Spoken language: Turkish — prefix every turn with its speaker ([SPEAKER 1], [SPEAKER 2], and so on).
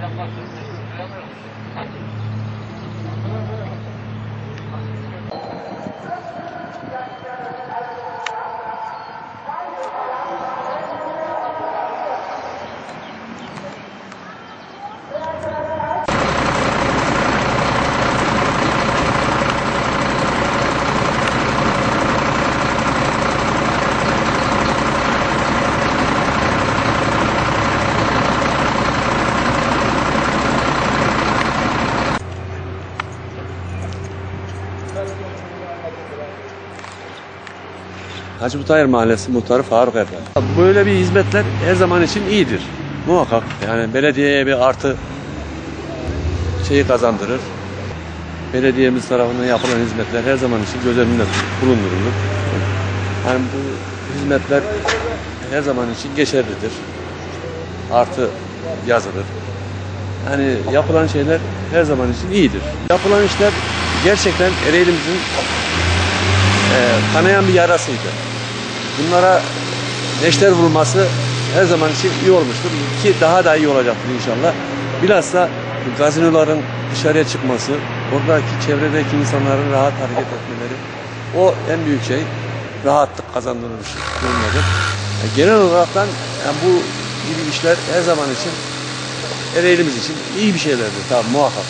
[SPEAKER 1] 頑張ってください。Hacı Butayır Mahallesi Muhtarı Faruk Efendi. Böyle bir hizmetler her zaman için iyidir. Muhakkak yani belediyeye bir artı şeyi kazandırır. Belediyemiz tarafından yapılan hizmetler her zaman için göz önünde bulundurulur. Yani bu hizmetler her zaman için geçerlidir. Artı yazılır. Yani yapılan şeyler her zaman için iyidir. Yapılan işler gerçekten Ereğli'mizin e, kanayan bir yarasıydı. Bunlara neşter vurulması her zaman için iyi olmuştur ki daha da iyi olacaktır inşallah. Bilhassa gazinoların dışarıya çıkması, oradaki çevredeki insanların rahat hareket etmeleri o en büyük şey. Rahatlık kazandırılmış durumdadır. E, genel olaraktan yani bu gibi işler her zaman için Ereğlimiz için iyi bir şeylerdir tabii muhakkak.